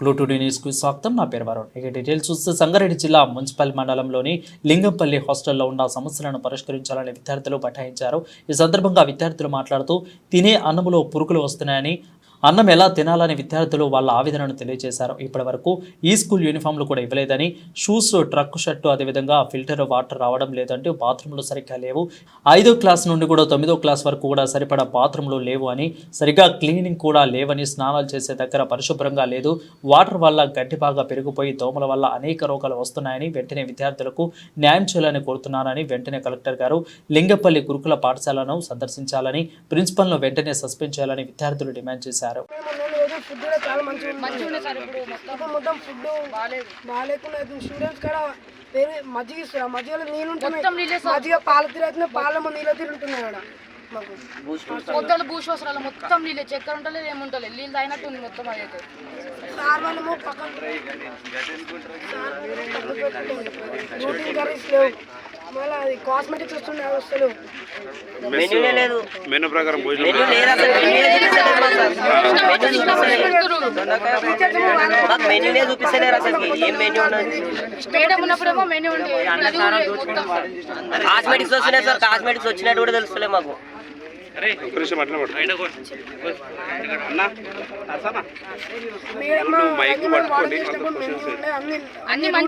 ప్లూటూడి న్యూస్కు స్వాగతం. నా పేరు వరుణ్. ఇక డీటెయిల్స్ చూస్తే సంగారెడ్డి జిల్లా మున్సిపల్ మండలంలోని లింగంపల్లి హాస్టల్లో ఉన్న సమస్యలను పరిష్కరించాలని విద్యార్థులు బటాయించారు ఈ సందర్భంగా విద్యార్థులు మాట్లాడుతూ తినే అన్నములో పురుగులు వస్తున్నాయని అన్నం ఎలా తినాలని విద్యార్థులు వాళ్ళ ఆవేదనను తెలియజేశారు ఇప్పటి వరకు ఈ స్కూల్ యూనిఫామ్లు కూడా ఇవ్వలేదని షూస్ ట్రక్ షర్టు అదేవిధంగా ఫిల్టర్ వాటర్ రావడం లేదంటే బాత్రూంలు సరిగ్గా లేవు. ఐదో క్లాస్ నుండి కూడా తొమ్మిదో క్లాస్ వరకు కూడా సరిపడా బాత్రూంలు లేవు అని సరిగ్గా క్లీనింగ్ కూడా లేవని స్నానాలు చేసే దగ్గర పరిశుభ్రంగా లేదు. వాటర్ వల్ల గడ్డి బాగా పెరిగిపోయి దోమల వల్ల అనేక రోగాలు వస్తున్నాయని వెంటనే విద్యార్థులకు న్యాయం చేయాలని కోరుతున్నానని వెంటనే కలెక్టర్ గారు లింగపల్లి గురుకుల పాఠశాలను సందర్శించాలని ప్రిన్సిపల్ను వెంటనే సస్పెండ్ చేయాలని విద్యార్థులు డిమాండ్ చేశారు. రోజు ఫుడ్ కూడా చాలా మంచిగా మొత్తం ఫుడ్ బాగాలేకుండా స్టూడెంట్స్ కూడా వేరే మజ్జిగ ఇస్తారు? ఆ మజ్జిగలో నీళ్ళు ఉంటున్నాయి. మొత్తం నీళ్ళే మజ్జిగ పాల మొత్తం చక్కెర ఉంటలేదు ఏముంటలేదు నీళ్ళు తాగినట్టు ఉంది మొత్తం అదైతే సార్ వాళ్ళము పక్కన రూటీన్ కర్రీస్ లేవు. మళ్ళీ అది కాస్మెటిక్స్ వస్తున్నాయి లేదు. మెనూ ప్రకారం భోజనం మెన్యూ లేదు అసలు. మాకు మెన్యూనే చూపిస్తలేరు అసలు. ఏం ఉన్నది ఉన్నప్పుడేమో మెనూ కాస్మెటిక్స్ వస్తున్నాయి సార్. కాస్మెటిక్స్ వచ్చినట్టు కూడా తెలుస్తలే మాకు. మైక్ పట్టుకోండి అన్ని అన్ని మంచి